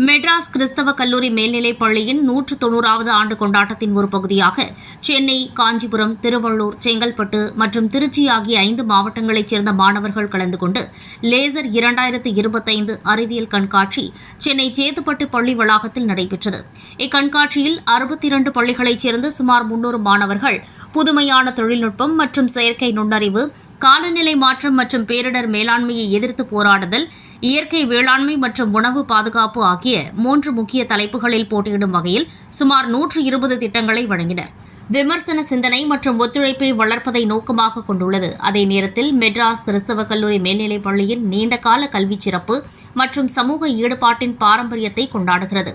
மெட்ராஸ் கிறிஸ்தவ கல்லூரி மேல்நிலைப் பள்ளியின் நூற்று தொன்னூறாவது ஆண்டு கொண்டாட்டத்தின் ஒரு பகுதியாக சென்னை காஞ்சிபுரம் திருவள்ளூர் செங்கல்பட்டு மற்றும் திருச்சி ஆகிய ஐந்து மாவட்டங்களைச் சேர்ந்த மாணவர்கள் கலந்து கொண்டு லேசர் இரண்டாயிரத்து இருபத்தைந்து அறிவியல் கண்காட்சி சென்னை சேத்துப்பட்டு பள்ளி வளாகத்தில் நடைபெற்றது. இக்கண்காட்சியில் அறுபத்தி இரண்டு பள்ளிகளைச் சேர்ந்த சுமார் முன்னூறு மாணவர்கள் புதுமையான தொழில்நுட்பம் மற்றும் செயற்கை நுண்ணறிவு காலநிலை மாற்றம் மற்றும் பேரிடர் மேலாண்மையை எதிர்த்து போராடுதல் இயற்கை வேளாண்மை மற்றும் உணவு பாதுகாப்பு ஆகிய மூன்று முக்கிய தலைப்புகளில் போட்டியிடும் வகையில் சுமார் நூற்று இருபது திட்டங்களை வழங்கினர். விமர்சன சிந்தனை மற்றும் ஒத்துழைப்பை வளர்ப்பதை நோக்கமாக கொண்டுள்ளது. அதே நேரத்தில் மெட்ராஸ் கிறிஸ்தவ கல்லூரி மேல்நிலைப் பள்ளியின் நீண்டகால கல்வி சிறப்பு மற்றும் சமூக ஈடுபாட்டின் பாரம்பரியத்தை கொண்டாடுகிறது.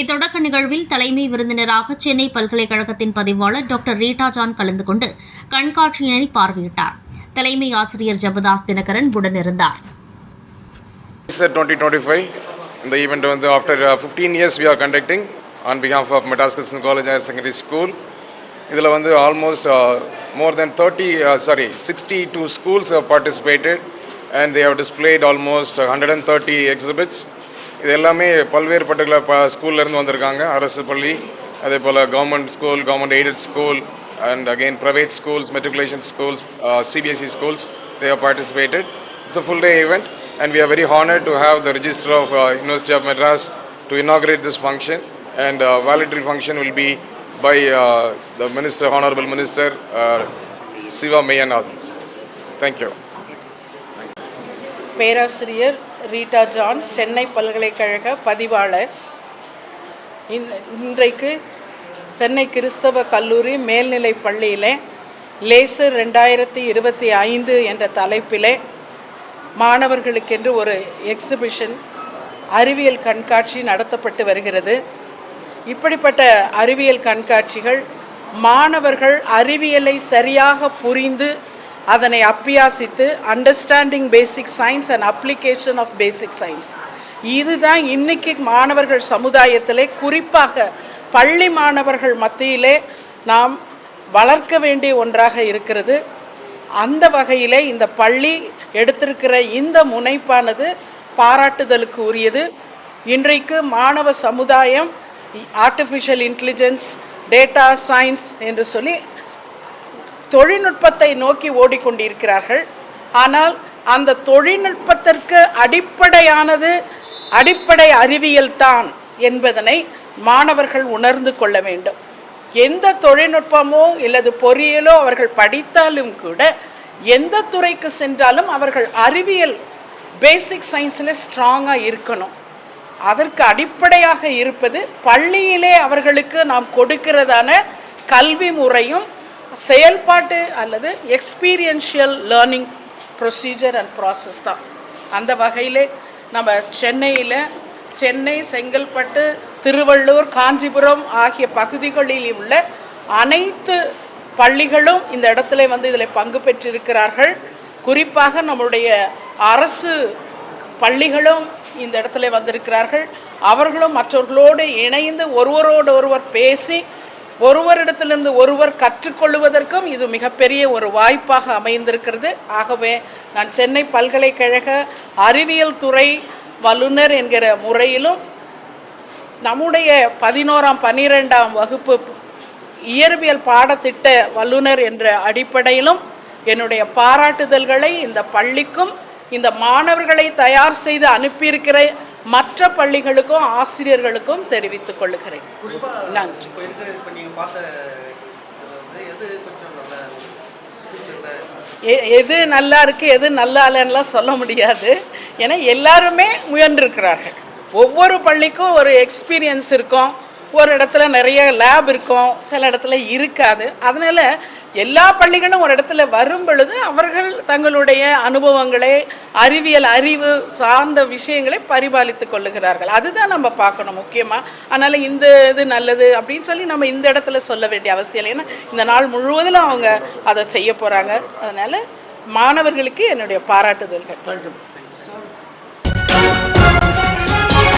இத்தொடக்க நிகழ்வில் தலைமை விருந்தினராக சென்னை பல்கலைக்கழகத்தின் பதிவாளர் டாக்டர் ரீட்டா ஜான் கலந்து கொண்டு கண்காட்சியினை பார்வையிட்டார். தலைமை ஆசிரியர் ஜபதாஸ் தினகரன் உடனிருந்தார். Sir 2025 இந்த ஈவெண்ட் வந்து after fifteen years we are conducting on behalf of Madras Christian college higher secondary school இதில் வந்து almost more than thirty sorry sixty two schools have participated and they have displayed almost hundred and thirty exhibits இது எல்லாமே பல்வேறு particular ப ஸ்கூல்லேருந்து வந்திருக்காங்க. அரசு பள்ளி அதே போல் government school government aided school and again private schools matriculation schools CBSE schools they have participated it's a full day event and we are very honored to have the Register of uh, University of Madras to inaugurate this function and uh, valedictory function will be by uh, the Minister, Honorable Minister uh, Siva Meyanathan. Thank you. பேராசிரியர் Rita John Chennai பல்கலைக்கழக பதிவாளர் இன்றைக்கு சென்னை கிறிஸ்தவ கல்லூரி மேல்நிலைப் பள்ளியிலே laser ரெண்டாயிரத்தி இருபத்தி ஐந்து என்ற தலைப்பிலே மாணவர்களுக்கென்று ஒரு எக்ஸிபிஷன் அறிவியல் கண்காட்சி நடத்தப்பட்டு வருகிறது. இப்படிப்பட்ட அறிவியல் கண்காட்சிகள் மாணவர்கள் அறிவியலை சரியாக புரிந்து அதனை அப்பியாசித்து understanding basic science and application of basic science இதுதான் இன்னைக்கு மாணவர்கள் சமுதாயத்திலே குறிப்பாக பள்ளி மாணவர்கள் மத்தியிலே நாம் வளர்க்க வேண்டிய ஒன்றாக இருக்கிறது. அந்த வகையிலே இந்த பள்ளி எடுத்திருக்கிற இந்த முனைப்பானது பாராட்டுதலுக்கு உரியது. இன்றைக்கு மாணவ சமுதாயம் ஆர்டிஃபிஷியல் இன்டெலிஜென்ஸ் டேட்டா சயின்ஸ் என்று சொல்லி தொழில்நுட்பத்தை நோக்கி ஓடிக்கொண்டிருக்கிறார்கள். ஆனால் அந்த தொழில்நுட்பத்திற்கு அடிப்படையானது அடிப்படை அறிவியல் தான் என்பதனை மாணவர்கள் உணர்ந்து கொள்ள வேண்டும். எந்த தொழில்நுட்பமோ இல்லது பொறியியலோ அவர்கள் படித்தாலும் கூட எந்த துறைக்கு சென்றாலும் அவர்கள் அறிவியல் பேசிக் சயின்ஸில் ஸ்ட்ராங்காக இருக்கணும். அதற்கு அடிப்படையாக இருப்பது பள்ளியிலே அவர்களுக்கு நாம் கொடுக்கிறதான கல்வி முறையும் செயல்பாட்டு அல்லது experiential learning procedure and process தான். அந்த வகையிலே நம்ம சென்னையில் சென்னை செங்கல்பட்டு திருவள்ளூர் காஞ்சிபுரம் ஆகிய பகுதிகளில் உள்ள அனைத்து பள்ளிகளும் இந்த இடத்துல வந்து இதில் பங்கு பெற்றிருக்கிறார்கள். குறிப்பாக நம்முடைய அரசு பள்ளிகளும் இந்த இடத்துல வந்திருக்கிறார்கள். அவர்களும் மற்றவர்களோடு இணைந்து ஒருவரோடு ஒருவர் பேசி ஒருவரிடத்திலிருந்து ஒருவர் கற்றுக்கொள்வதற்கும் இது மிகப்பெரிய ஒரு வாய்ப்பாக அமைந்திருக்கிறது. ஆகவே நான் சென்னை பல்கலைக்கழக அறிவியல் துறை வல்லுனர் என்கிற முறையிலும் நம்முடைய பதினோராம் பன்னிரெண்டாம் வகுப்பு இயற்பியல் பாடத்திட்ட வல்லுனர் என்ற அடிப்படையிலும் என்னுடைய பாராட்டுதல்களை இந்த பள்ளிக்கும் இந்த மாணவர்களை தயார் செய்து அனுப்பியிருக்கிற மற்ற பள்ளிகளுக்கும் ஆசிரியர்களுக்கும் தெரிவித்துக் கொள்கிறேன். நன்றி. எது நல்ல பிடிச்சிருந்த? எ- எது நல்லா இருக்கு எது நல்லா இல்லைன்னுலாம் சொல்ல முடியாது. ஏன்னா எல்லாருமே முயன்றிருக்கிறார்கள். ஒவ்வொரு பள்ளிக்கும் ஒரு எக்ஸ்பீரியன்ஸ் இருக்கும். ஒரு இடத்துல நிறைய லேப் இருக்கும் சில இடத்துல இருக்காது. அதனால் எல்லா பள்ளிகளும் ஒரு இடத்துல வரும் பொழுது அவர்கள் தங்களுடைய அனுபவங்களை அறிவியல் அறிவு சார்ந்த விஷயங்களை பரிபாலித்து கொள்ளுகிறார்கள். அதுதான் நம்ம பார்க்கணும் முக்கியமாக அதனால் இந்த இது நல்லது அப்படின்னு சொல்லி நம்ம இந்த இடத்துல சொல்ல வேண்டிய அவசியம் இல்லை. ஏன்னா இந்த நாள் முழுவதிலும் அவங்க அதை செய்ய போகிறாங்க அதனால் மாணவர்களுக்கு என்னுடைய பாராட்டுதல்கள்.